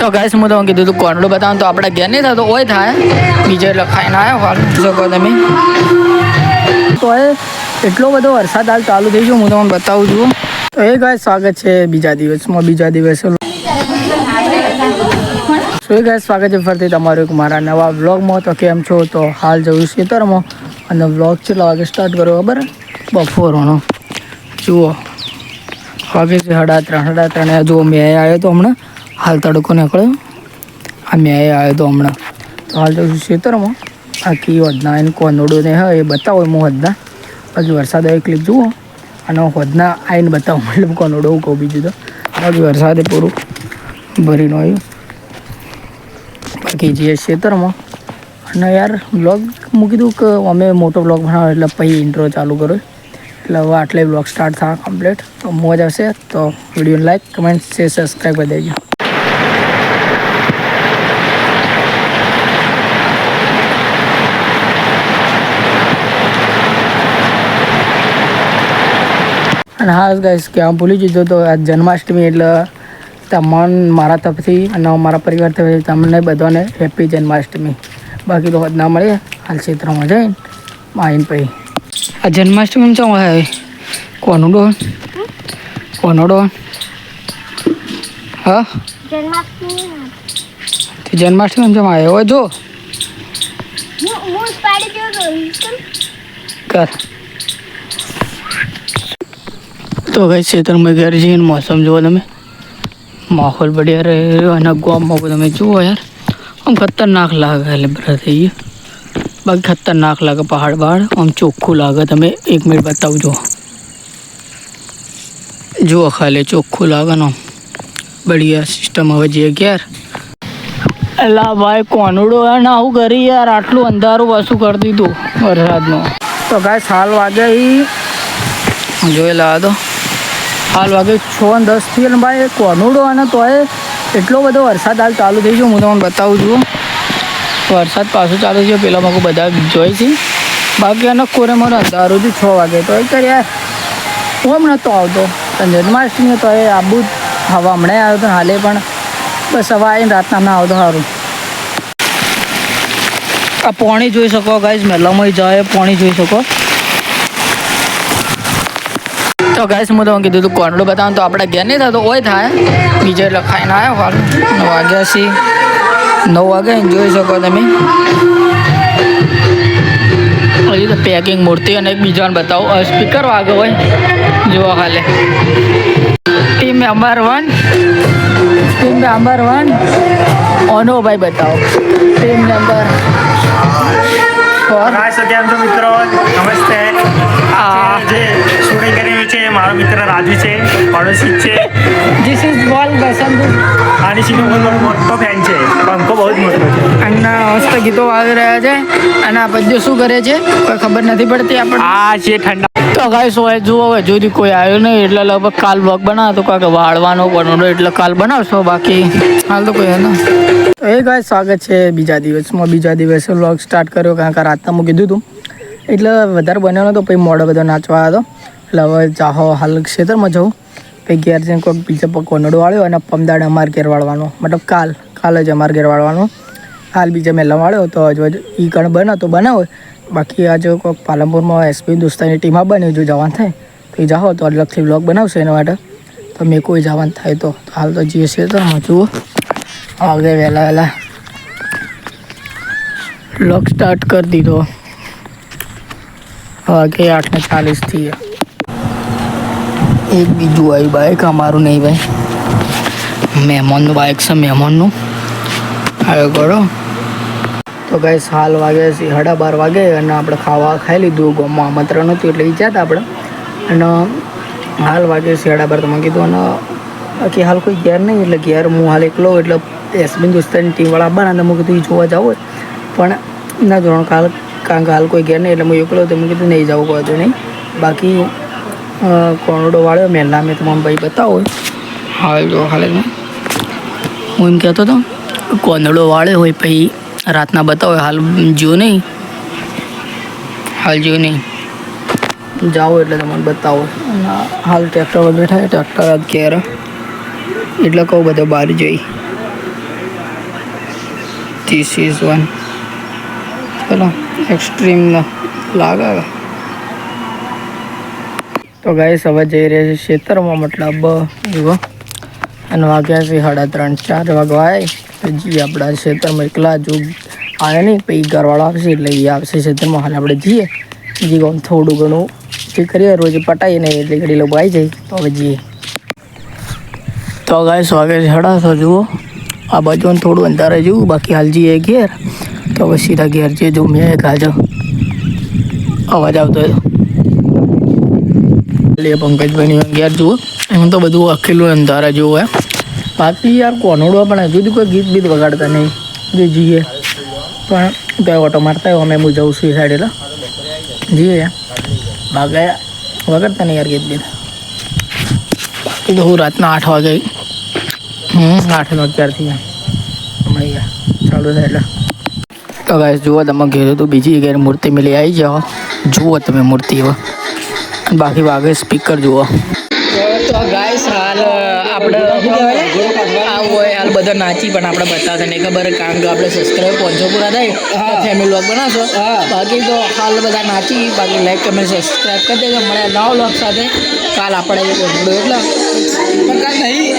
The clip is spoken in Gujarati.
તો ગાઈસ હું તમને કીધું તું કોનડો બતાવું તો આપણે ઘેર નહીં થતો, ઓય થાય. બીજે લખાઈને આવ્યો શકો તમે. તો એટલો બધો વરસાદ હાલ ચાલુ થઈ ગયો, હું તમને બતાવું છું. તો એ ગાય સ્વાગત છે બીજા દિવસમાં, બીજા દિવસે. શું એ ગાય સ્વાગત છે ફરતી તમારું એક મારા નવા વ્લોગમાં તો કેમ છો? તો હાલ જવું ખેતરમાં અને વ્લોગ છેલ્લા વાગે સ્ટાર્ટ કરો ખબર? બપોરનો. જુઓ. વાગે છે સાડા ત્રણ, સાડા ત્રણે. જુઓ, મેં આવ્યો તો હમણાં. હાલ તડકો નીકળ્યો. આ મેં આવ્યો તો હમણાં. તો હાલ તો ખેતરમાં આખી hodના એને ને હા, એ બતાવો હું hodના બાકી વરસાદ આવે ક્લિપ જુઓ. અને હોદના આવીને બતાવો, મતલબ કોનોડો હું કહું બીજું તો. બાકી વરસાદે પૂરું ભરીને આવ્યું. બાકી જે ખેતરમાં અને યાર બ્લોગ મૂકી દઉં કે અમે મોટો બ્લોગ બનાવો એટલે પછી ઇન્ટ્રો ચાલુ કરો એટલે હવે આટલે બ્લોગ સ્ટાર્ટ થવા કમ્પ્લીટ તો મોજ આવશે. તો video like comment share subscribe કરી દેજો. અને હા ગાઈસ કે આમ ભૂલી જજો તો આ જન્માષ્ટમી એટલે તમામ મારા તરફથી અને મારા પરિવાર તરફથી તમને બધાને હેપી જન્માષ્ટમી. બાકી તો ના મળીએ હાલ ક્ષેત્રમાં જઈને આવીને પછી. આ જન્માષ્ટમી શું હોય કોનું ડોન કોનો ડોન હા જન્માષ્ટમી જમા આવ્યો જો. કર. તો ગઈ ખેતરમાં ઘેર જઈને મોસમ જુઓ તમે. માહોલ બઢિયા રહ્યો અને ગામમાં તમે જુઓ યાર. આમ ખતરનાક લાગે એટલે બધા બાકી ખતરનાક લાગે પહાડ પહાડ આમ ચોખ્ખું લાગે. તમે એક મિનિટ બતાવજો. જુઓ ખાલી ચોખ્ખું લાગે ને બઢિયા સિસ્ટમ હવે જે ઘેર. અલા ભાઈ, કોનડો યાર આવું કરી યાર. આટલું અંધારું પાછું કરી દીધું વરસાદનું. તો ગાય સાલ વાગે જોયેલા જોઈ લા તો. હાલ વાગે છ ને દસથી અને ભાઈ કોનુડો અને તોય એટલો બધો વરસાદ હાલ ચાલુ થઈ ગયો. હું તમને બતાવું છું. વરસાદ પાછો ચાલુ થયો. પેલા મારું બધા જોઈ છે. બાકી અને કોરે મારો અંધારું થી છ વાગે તો એ યાર ઓમ નહોતો આવતો. જન્માષ્ટમી તો એ આબુ હવા હમણાં આવ્યો હતો હાલે પણ બસ હવા આવીને રાતના ના આવતો સારું આ પોણી જોઈ શકો ગાઈઝ મેલામાં જાય, પોણી જોઈ શકો. તો ગાઈસ હું તમને કીધું હતું કોનડો બતાવું તો આપણે ઘેર નહીં થતો ઓય થાય. બીજે લખાઈને આવ્યો હાલ. નવ વાગ્યા છે નવ વાગે જોઈ શકો તમે. હજી તો પેકિંગ મૂર્તિ અને એક બીજાને બતાવો સ્પીકર વાગે હોય. જુઓ હાલે team number one team number one ઓનો ભાઈ બતાવો. Team number four hi Satyam તો મિત્રો નમસ્તે. આ જે શૂટિંગ કરી રહ્યું છે મારો મિત્ર રાજુ છે પડોશી છે. ધીસ ઇઝ બોલ બસંત આની સીનો મોટો ફેન છે. પંખો બહુ જ મોટો છે. અને મસ્ત ગીતો વાગી રહ્યા છે અને આ પદ્યો શું કરે છે? કોઈ ખબર નથી પડતી આપણે આ છે ઠંડા તો ગાઈસ હોય જુઓ હવે સુધી કોઈ આવ્યો નહીં. એટલે લગભગ કાલ બ્લોગ બનાવો તો કાંઈક વાળવાનો પણ એટલે કાલ બનાવશો બાકી? હાલ તો કોઈ ને. તો એ ગાય સ્વાગત છે બીજા દિવસમાં. બીજા દિવસે વ્લોગ સ્ટાર્ટ કર્યો કારણ કે રાતના મૂકી કીધું હતું એટલે વધારે બન્યો તો પછી મોડો બધો નાચવા આવ્યો. હતો એટલે હવે ચાહો હાલ ક્ષેત્રમાં જવું. પછી ઘેર જઈને કોઈક બીજા કોનડો વાળ્યો અને પમદાડ અમારે ઘેર વાળવાનો. મતલબ કાલ કાલ જ અમારે ઘેર વાળવાનો. હાલ બીજા મેલા વાળ્યો તો હજુ એ કણ બને તો બનાવો બાકી આજે કોઈક પાલનપુરમાં એસપી દોસ્તાની ટીમમાં બની, જો જવાનું થાય, તો એ જાઓ તો અલગથી બ્લોગ બનાવશે એના માટે. તો મેં કોઈ જવાનું થાય તો. હાલ તો જઈએ છીએ તો જુઓ. આગળ વહેલા વહેલા બ્લોગ સ્ટાર્ટ કરી દીધો. વાગે આઠને ચાલીસથી એક બીજું આવ્યું બાઇક અમારું નહીં ભાઈ. મહેમાનનું બાઇક છે, મહેમાનનું. આવ્યો કરો તો ગાઈસ હાલ વાગે સાડા બાર વાગે અને આપણે ખાવા ખાઈ લીધું ગામમાં આમંત્રણ હતું એટલે વિચારતા આપણે. અને હાલ વાગે સાડા બાર તમે કીધું, અને બાકી હાલ કોઈ ઘેર નહીં, એટલે ઘેર હું હાલ એકલો, એટલે એસબીન દોસ્તાની ટીમવાળા બના અને મેં કીધું એ જોવા જાવ પણ ના જોવાનું કાલ, કારણ કે હાલ કોઈ ઘેર નહીં, એટલે હું એકલો તો મેં કીધું, નહીં જવું, કોઈ તો નહીં. બાકી અ, કોનડો વાળ્યો. મહેલા મેં તમામ ભાઈ બતાવો. હાલ જો હાલે હું એમ કહેતો હતો કોંદડો વાળ્યો હોય પછી રાતના બતાવો હાલ જો નહીં. હાલ જો નહીં. જાઓ એટલે તમને બતાવો. હાલ ટ્રેક્ટર પર બેઠા ટ્રેક્ટર જ ઘેર એટલે કહું બધો બહાર જઈ. ધીસ ઇઝ વન ચલો એક્સ્ટ્રીમ લાગે તો ગાઈસ હવે જઈ રહ્યા છે ખેતરમાં, મતલબ, જુઓ. અને વાગ્યા છે સાડા ત્રણ, ચાર વાગવાય. પછી આપણા ખેતરમાં એકલા જો આવે નહીં, પછી ઘરવાળો આવશે એટલે એ આવશે ખેતરમાં. હાલ આપણે જઈએ. જે આમ થોડું ઘણું જે કરીએ, રોજ પટાઈએ એટલે ઘડી લોકો આવી જાય. તો હવે જઈએ. તો ગાઈસ છે સાડા તો જુઓ. આ બાજુ થોડું અંધારે જુઓ બાકી હાલ જઈએ ઘેર. તો હવે સીધા ઘેર જઈએ. જો, મેં ગાજો અવાજ આવતો હોય તો. લે પંકજભાઈની ઘેર જુઓ. એમ તો બધું અખેલું અંધારા જેવું હોય. બાકી યાર કોનોડો પણ હજુ કોઈ ગીત બીત વગાડતા નહીં. જે જઈએ પણ તો ઓટો મારતા હોય, અમે હું જઉં છું એ સાઈડ જઈએ બાકી વગાડતા નહીં યાર ગીત બીત. બાકી તો હું રાતના આઠ વાગે હમ, આઠ અગિયારથી હમણાં યાર, ચાલુ થાય એટલે તો ગાય જુઓ તમે ઘેર તો બીજી ઘેર મૂર્તિ મેલી આવી જાઓ. જુઓ તમે મૂર્તિ હવે બાકી વાગે સ્પીકર જુઓ. તો ગાઈસ હાલ આપણે આવું હોય હાલ બધા નાચી પણ આપણે બતાવતા નહીં ખબર કારણ કે આપણે સબસ્ક્રાઈબ પહોંચો પૂરા થાય ફેમિલી વ્લોગ બનાવશો. બાકી તો હાલ બધા નાચી બાકી લાઈક કમેન્ટ સબસ્ક્રાઈબ કરી દેજો. મળે નવ વ્લોગ સાથે. કાલ આપણે એટલે પણ કાલ નહીં.